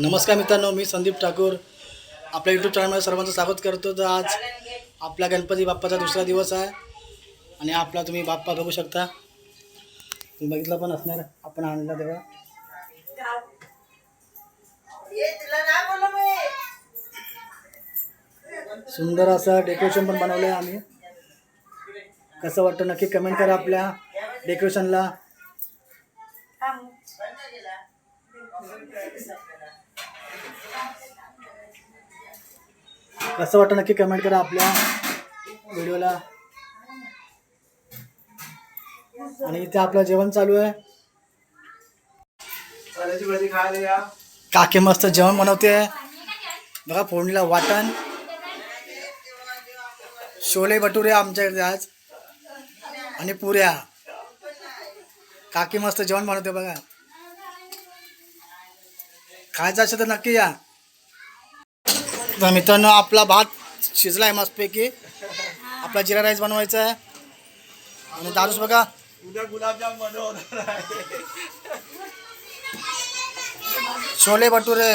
नमस्कार मित्रांनो मी संदीप ठाकूर. आपल्या यूट्यूब चॅनलमध्ये सर्वांचं स्वागत करतो. तर आज आपला गणपती बाप्पाचा दुसरा दिवस आहे आणि आपला तुम्ही बाप्पा बघू शकता. तुम्ही बघितलं पण असणार आपण आणला तेव्हा. सुंदर असं डेकोरेशन पण बनवलं आहे आम्ही. कसं वाटतं नक्की कमेंट करा आपल्या डेकोरेशनला कसं वाटतं नक्की कमेंट करा आपल्या व्हिडिओला. आणि इथे आपलं जेवण चालू आहे. काके मस्त जेवण बनवते. बघा फोडणीला वाटण. छोले भटुरे आमच्याकडे आज. आणि पुऱ्या. काकी मस्त जेवण बनवते बघा. खायचं असेल तर नक्की या. तर मित्रांनो आपला भात शिजला आहे मस्तपैकी. आपला जिरा राईस बनवायचा आहे. आणि दारूस बघा. उद्या गुलाबजाम बनवणार छोले भटुरे.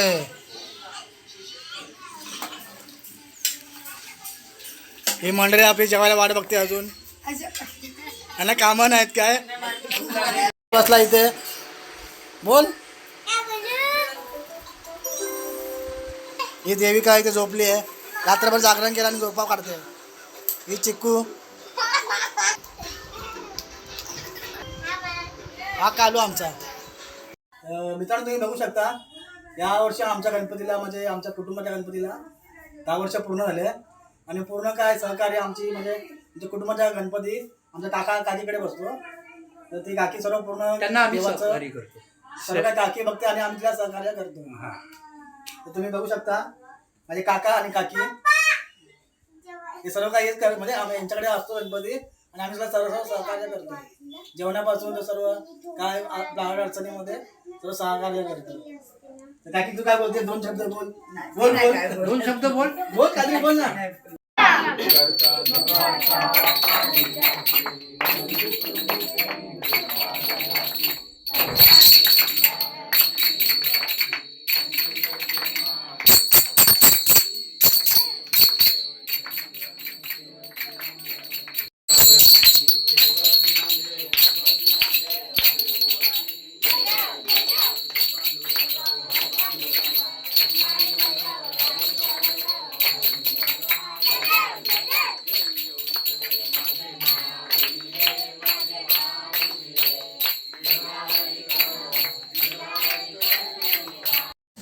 ही मंडळी आपली जेवायला वाट बघते अजून. यांना कामं नाहीत काय? बसला इथे. बोल. ही देविका इथे झोपली आहे? रात्रभर जागरण केलं आणि झोपा काढते. ही चिक्कू. हा कालू आमचा. मित्रांनो तुम्ही बघू शकता या वर्षी आमच्या गणपतीला म्हणजे आमच्या कुटुंबाच्या गणपतीला दहा वर्ष पूर्ण झाले आणि पूर्ण काय सहकार्य आमची म्हणजे आमच्या कुटुंबाच्या गणपती आमच्या काका काकीकडे बसतो. तर ती काकी सर्व पूर्ण त्यांना आम्ही देवाचं सर्व काय काकी बघते आणि आम्ही तिला सहकार्य करतो. तर तुम्ही बघू शकता माझे काका आणि काकी हे सर्व काही हेच कर म्हणजे आम्ही यांच्याकडे असतो गणपती आणि आम्ही सर्व सर्व सहकार्य करतो. जेवणापासून तर सर्व काय लहान अडचणीमध्ये सर्व सहकार्य करतो. तर काकी तू काय बोलते दोन शब्द बोल. बोल बोल. दोन शब्द बोल. बोल काहीतरी बोल ना.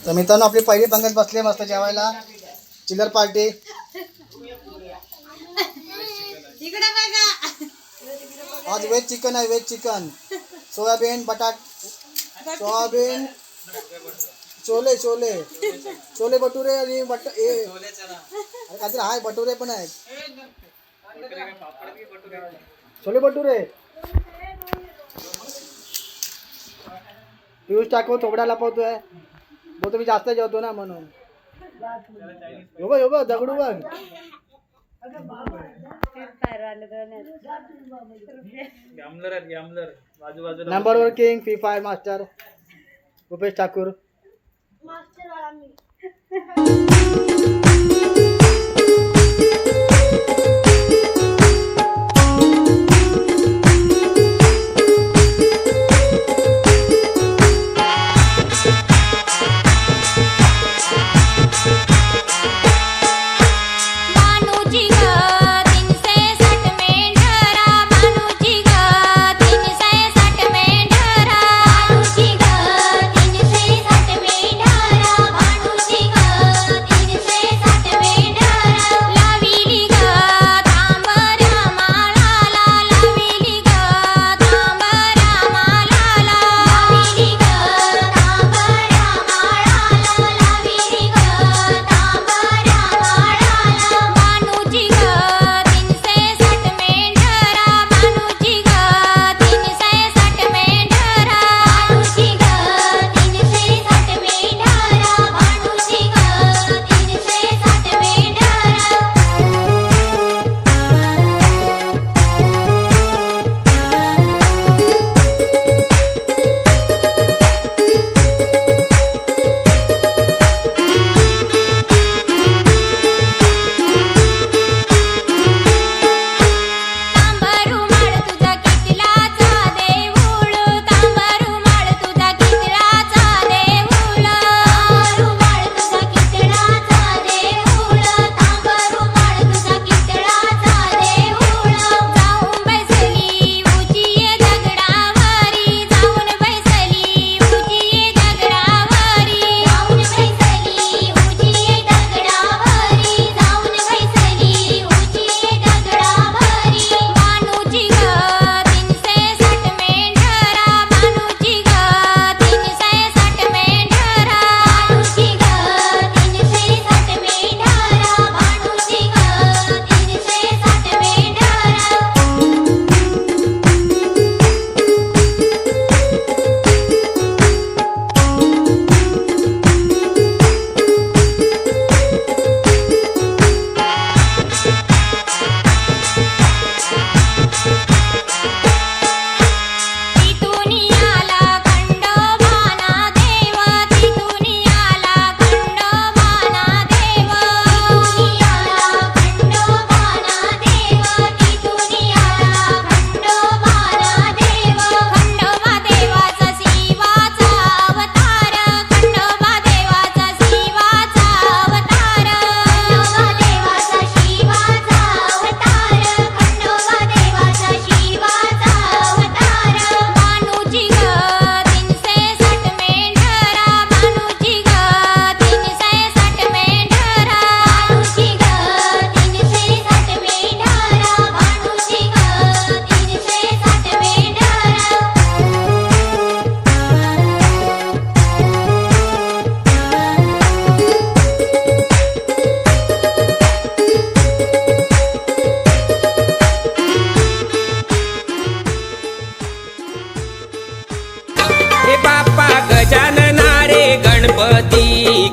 तर मित्रांनो आपली पहिली पंगत बसली मस्त जेवायला. चिल्लर पार्टी. आज व्हेज चिकन आहे व्हेज चिकन. सोयाबीन बटाट सोयाबीन छोले छोले छोले भटुरे आणि बट ए अरे काहीतरी आहे भटुरे पण आहेत. छोले भटुरे. पियुष टाकू थोबडा लपवतोय मग तुम्ही जास्त जेवतो ना म्हणून. हो बघ हो बघ दगडू बघ. गॅमलर आहेत गॅमलर बाजू बाजूला number one king free fire master Rupesh Thakur master আর আমি।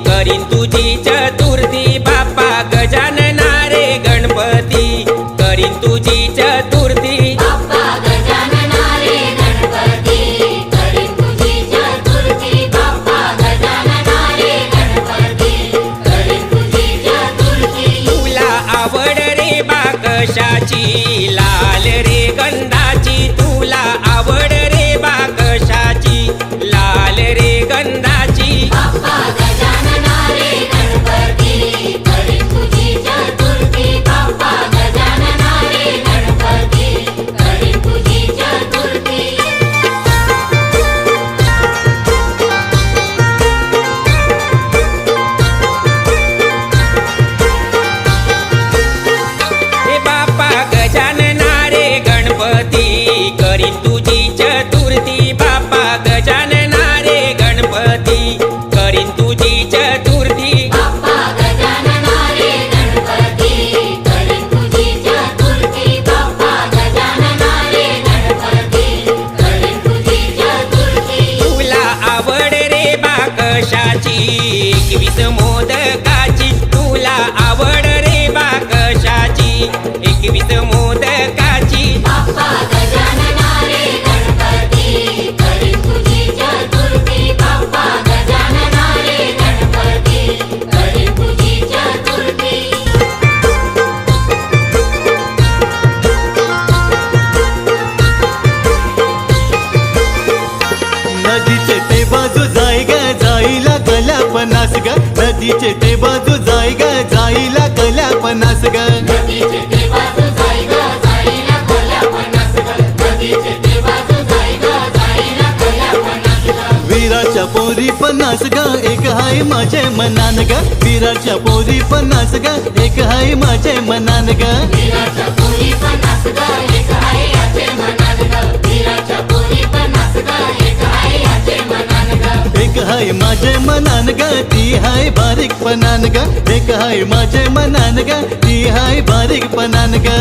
करिन्तु जी Bangladesh पन्नास ग एक हाय माझे मनान ग. विराच्या पोरी पन्नास ग एक हाय माझे मनान ग. एक हाय माझे मनान ग ती हाय बारीक पनान ग. एक हाय माझे मनान ग ती हाय बारीक पनान ग.